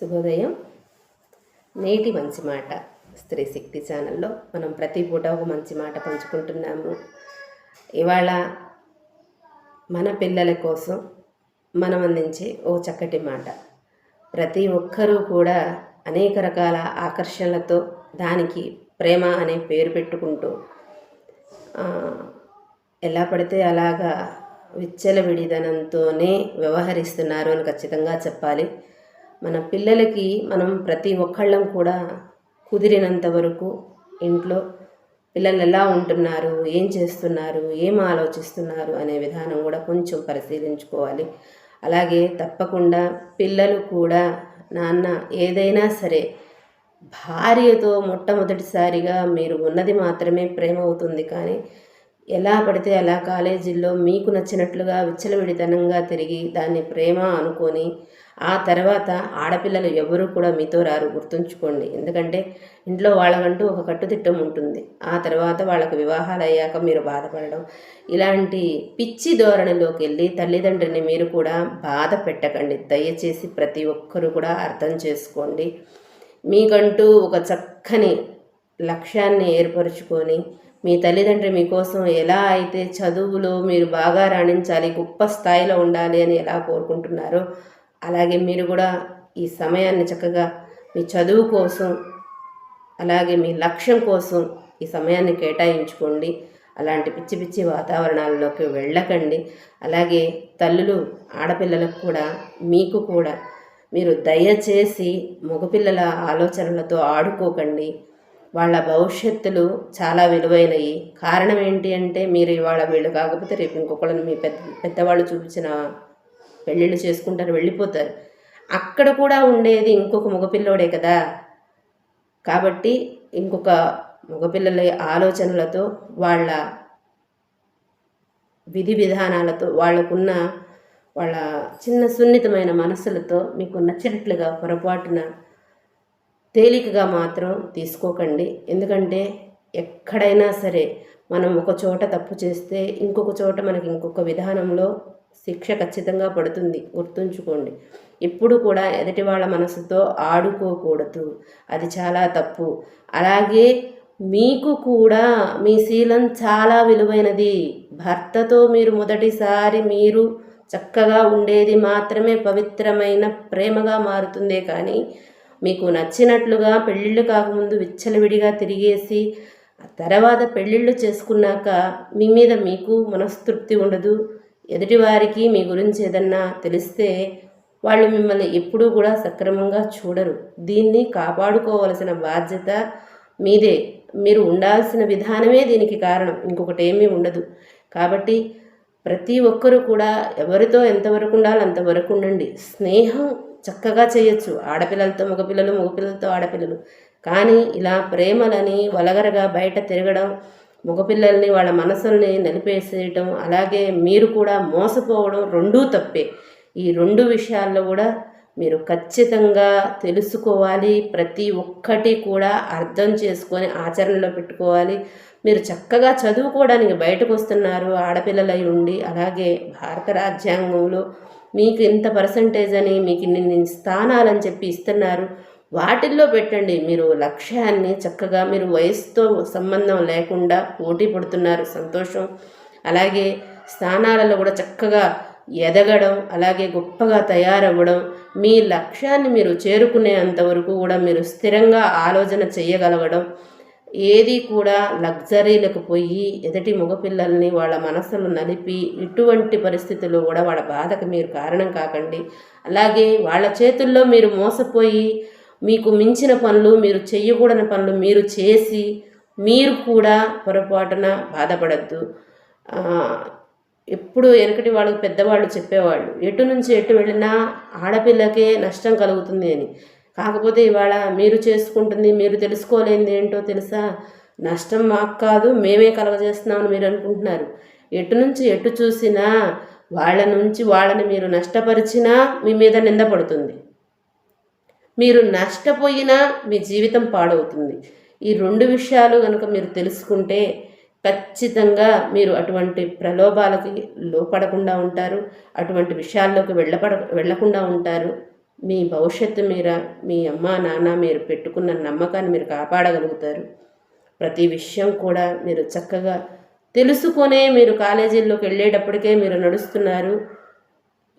శుభోదయం. నేటి మంచి మాట. స్త్రీ శక్తి ఛానల్లో మనం ప్రతి పూట ఒక మంచి మాట పంచుకుంటున్నాము. ఇవాళ మన పిల్లల కోసం మనం అందించే ఓ చక్కటి మాట. ప్రతి ఒక్కరూ కూడా అనేక రకాల ఆకర్షణలతో దానికి ప్రేమ అనే పేరు పెట్టుకుంటూ ఎలా పడితే అలాగా విచ్చలవిడిదనంతోనే వ్యవహరిస్తున్నారు అని ఖచ్చితంగా చెప్పాలి. మన పిల్లలకి మనం ప్రతి ఒక్కళ్ళం కూడా కుదిరినంత వరకు ఇంట్లో పిల్లలు ఎలా ఉంటున్నారు ఏం చేస్తున్నారు ఏం ఆలోచిస్తున్నారు అనే విధానం కూడా కొంచెం పరిశీలించుకోవాలి. అలాగే తప్పకుండా పిల్లలు కూడా నాన్న ఏదైనా సరే భార్యతో మొట్టమొదటిసారిగా మీరు ఉన్నది మాత్రమే ప్రేమ అవుతుంది. కానీ ఎలా పడితే అలా కాలేజీల్లో మీకు నచ్చినట్లుగా విచ్చలవిడితనంగా తిరిగి దాన్ని ప్రేమ అనుకొని ఆ తర్వాత ఆడపిల్లలు ఎవరు కూడా మీతో రారు గుర్తుంచుకోండి. ఎందుకంటే ఇంట్లో వాళ్ళకంటూ ఒక కట్టుదిట్టం ఉంటుంది. ఆ తర్వాత వాళ్ళకు వివాహాలు అయ్యాక మీరు బాధపడడం. ఇలాంటి పిచ్చి ధోరణిలోకి వెళ్ళి తల్లిదండ్రిని మీరు కూడా బాధ పెట్టకండి. దయచేసి ప్రతి ఒక్కరూ కూడా అర్థం చేసుకోండి. మీకంటూ ఒక చక్కని లక్ష్యాన్ని ఏర్పరచుకొని మీ తల్లిదండ్రి మీకోసం ఎలా అయితే చదువులో మీరు బాగా రాణించాలి గొప్ప స్థాయిలో ఉండాలి అని ఎలా కోరుకుంటున్నారో అలాగే మీరు కూడా ఈ సమయాన్ని చక్కగా మీ చదువు కోసం అలాగే మీ లక్ష్యం కోసం ఈ సమయాన్ని కేటాయించుకోండి. అలాంటి పిచ్చి పిచ్చి వాతావరణాల్లోకి వెళ్ళకండి. అలాగే తల్లులు ఆడపిల్లలకు కూడా మీకు కూడా మీరు దయచేసి మగపిల్లల ఆలోచనలతో ఆడుకోకండి. వాళ్ళ భవిష్యత్తులు చాలా విలువైనవి కారణం ఏంటి అంటే మీరు ఇవాళ వీళ్ళు కాకపోతే రేపు ఇంకొకళ్ళని మీ పెద్ద పెద్దవాళ్ళు చూపించిన పెళ్ళిళ్ళు చేసుకుంటారు వెళ్ళిపోతారు. అక్కడ కూడా ఉండేది ఇంకొక మగపిల్లోడే కదా. కాబట్టి ఇంకొక మగపిల్లల ఆలోచనలతో వాళ్ళ విధి విధానాలతో వాళ్ళకున్న వాళ్ళ చిన్న సున్నితమైన మనసులతో మీకు నచ్చినట్లుగా పొరపాటున తేలికగా మాత్రం తీసుకోకండి. ఎందుకంటే ఎక్కడైనా సరే మనం ఒక చోట తప్పు చేస్తే ఇంకొక చోట మనకి ఇంకొక విధానంలో శిక్ష ఖచ్చితంగా పడుతుంది. గుర్తుంచుకోండి. ఎప్పుడు కూడా ఎదుటి వాళ్ళ మనసుతో ఆడుకోకూడదు. అది చాలా తప్పు. అలాగే మీకు కూడా మీ శీలం చాలా విలువైనది. భర్తతో మీరు మొదటిసారి మీరు చక్కగా ఉండేది మాత్రమే పవిత్రమైన ప్రేమగా మారుతుందే కానీ మీకు నచ్చినట్లుగా పెళ్ళిళ్ళు కాకముందు విచ్చలవిడిగా తిరిగేసి తర్వాత పెళ్ళిళ్ళు చేసుకున్నాక మీ మీద మీకు మనస్తృప్తి ఉండదు. ఎదుటివారికి మీ గురించి ఏదన్నా తెలిస్తే వాళ్ళు మిమ్మల్ని ఎప్పుడూ కూడా సక్రమంగా చూడరు. దీన్ని కాపాడుకోవలసిన బాధ్యత మీదే. మీరు ఉండాల్సిన విధానమే దీనికి కారణం. ఇంకొకటి ఏమీ ఉండదు. కాబట్టి ప్రతి ఒక్కరూ కూడా ఎవరితో ఎంతవరకు ఉండాలో అంతవరకు ఉండండి. స్నేహం చక్కగా చేయొచ్చు. ఆడపిల్లలతో మగపిల్లలు మగపిల్లలతో ఆడపిల్లలు. కానీ ఇలా ప్రేమలని వలగరగా బయట తిరగడం మగపిల్లల్ని వాళ్ళ మనసుల్ని నలిపేసేయటం అలాగే మీరు కూడా మోసపోవడం రెండూ తప్పే. ఈ రెండు విషయాల్లో కూడా మీరు ఖచ్చితంగా తెలుసుకోవాలి. ప్రతి ఒక్కటి కూడా అర్థం చేసుకొని ఆచరణలో పెట్టుకోవాలి. మీరు చక్కగా చదువుకోవడానికి బయటకు వస్తున్నారు ఆడపిల్లలై ఉండి అలాగే భారత రాజ్యాంగంలో మీకు ఇంత పర్సంటేజ్ అని మీకు ఇన్ని స్థానాలని చెప్పి ఇస్తున్నారు. వాటిల్లో పెట్టండి. మీరు లక్ష్యాన్ని చక్కగా మీరు వయసుతో సంబంధం లేకుండా పోటీ పడుతున్నారు. సంతోషం. అలాగే స్థానాలలో కూడా చక్కగా ఎదగడం అలాగే గొప్పగా తయారవ్వడం మీ లక్ష్యాన్ని మీరు చేరుకునేంత వరకు కూడా మీరు స్థిరంగా ఆలోచన చేయగలగడం ఏది కూడా లగ్జరీలకు పోయి ఎదటి మగపిల్లల్ని వాళ్ళ మనసులు నలిపి ఇటువంటి పరిస్థితుల్లో కూడా వాళ్ళ బాధకు మీరు కారణం కాకండి. అలాగే వాళ్ళ చేతుల్లో మీరు మోసపోయి మీకు మించిన పనులు మీరు చేయకూడని పనులు మీరు చేసి మీరు కూడా పొరపాటున బాధపడద్దు. ఎప్పుడు వెనకటి వాళ్ళకి పెద్దవాళ్ళు చెప్పేవాళ్ళు ఎటు నుంచి ఎటు వెళ్ళినా ఆడపిల్లకే నష్టం కలుగుతుంది అని. కాకపోతే ఇవాళ మీరు చేసుకుంటుంది మీరు తెలుసుకోలేనిది ఏంటో తెలుసా? నష్టం మాకు కాదు మేమే కలగజేస్తున్నామని మీరు అనుకుంటున్నారు. ఎటు నుంచి ఎటు చూసినా వాళ్ళ నుంచి వాళ్ళని మీరు నష్టపరిచినా మీ మీద నింద పడుతుంది. మీరు నష్టపోయినా మీ జీవితం పాడవుతుంది. ఈ రెండు విషయాలు కనుక మీరు తెలుసుకుంటే ఖచ్చితంగా మీరు అటువంటి ప్రలోభాలకి లోపడకుండా ఉంటారు అటువంటి విషయాల్లోకి వెళ్ళపడ వెళ్ళకుండా ఉంటారు. మీ భవిష్యత్తు మీద మీ అమ్మ నాన్న మీరు పెట్టుకున్న నమ్మకాన్ని మీరు కాపాడగలుగుతారు. ప్రతి విషయం కూడా మీరు చక్కగా తెలుసుకొనే మీరు కాలేజీల్లోకి వెళ్ళేటప్పటికే మీరు నడుస్తున్నారు.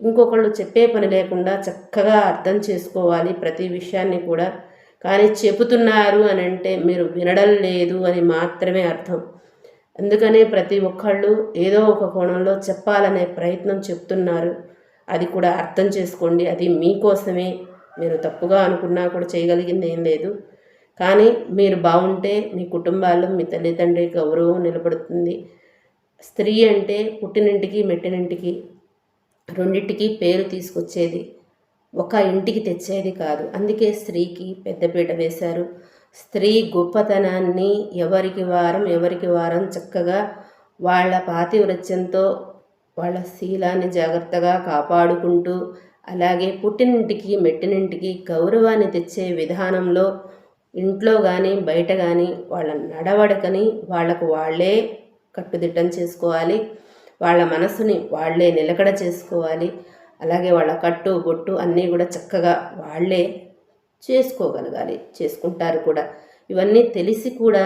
ఇంకొకళ్ళు చెప్పే పని లేకుండా చక్కగా అర్థం చేసుకోవాలి ప్రతి విషయాన్ని కూడా. కానీ చెబుతున్నారు అని అంటే మీరు వినడం లేదు అని మాత్రమే అర్థం. అందుకనే ప్రతి ఒక్కళ్ళు ఏదో ఒక కోణంలో చెప్పాలనే ప్రయత్నం చెప్తున్నారు. అది కూడా అర్థం చేసుకోండి. అది మీకోసమే. మీరు తప్పుగా అనుకున్నా కూడా చేయగలిగింది ఏం లేదు. కానీ మీరు బాగుంటే మీ కుటుంబాల్లో మీ తల్లిదండ్రి గౌరవం నిలబడుతుంది. స్త్రీ అంటే పుట్టినింటికి మెట్టినింటికి రెండింటికి పేరు తీసుకొచ్చేది. ఒక ఇంటికి తెచ్చేది కాదు. అందుకే స్త్రీకి పెద్దపీట వేశారు. స్త్రీ గొప్పతనాన్ని ఎవరికి వారం ఎవరికి వారం చక్కగా వాళ్ళ పాతివృత్యంతో వాళ్ళ శీలాన్ని జాగ్రత్తగా కాపాడుకుంటూ అలాగే పుట్టినింటికి మెట్టినింటికి గౌరవాన్ని తెచ్చే విధానంలో ఇంట్లో కానీ బయట కానీ వాళ్ళ నడవడకని వాళ్ళకు వాళ్ళే కట్టుదిట్టం చేసుకోవాలి. వాళ్ళ మనసుని వాళ్ళే నిలకడ చేసుకోవాలి. అలాగే వాళ్ళ కట్టు బొట్టు అన్నీ కూడా చక్కగా వాళ్ళే చేసుకోగలగాలి చేసుకుంటారు కూడా. ఇవన్నీ తెలిసి కూడా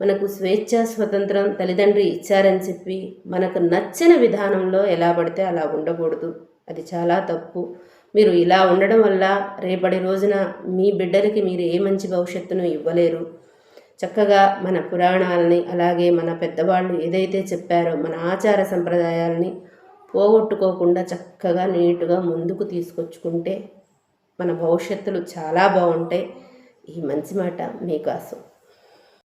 మనకు స్వేచ్ఛ స్వతంత్రం తల్లిదండ్రి ఇచ్చారని చెప్పి మనకు నచ్చిన విధానంలో ఎలా పడితే అలా ఉండకూడదు. అది చాలా తప్పు. మీరు ఇలా ఉండడం వల్ల రేపటి రోజున మీ బిడ్డలకి మీరు ఏ మంచి భవిష్యత్తును ఇవ్వలేరు. చక్కగా మన పురాణాలని అలాగే మన పెద్దవాళ్ళు ఏదైతే చెప్పారో మన ఆచార సంప్రదాయాలని పోగొట్టుకోకుండా చక్కగా నీటుగా ముందుకు తీసుకొచ్చుకుంటే మన భవిష్యత్తులు చాలా బాగుంటాయి. ఈ మంచి మాట మీకోసం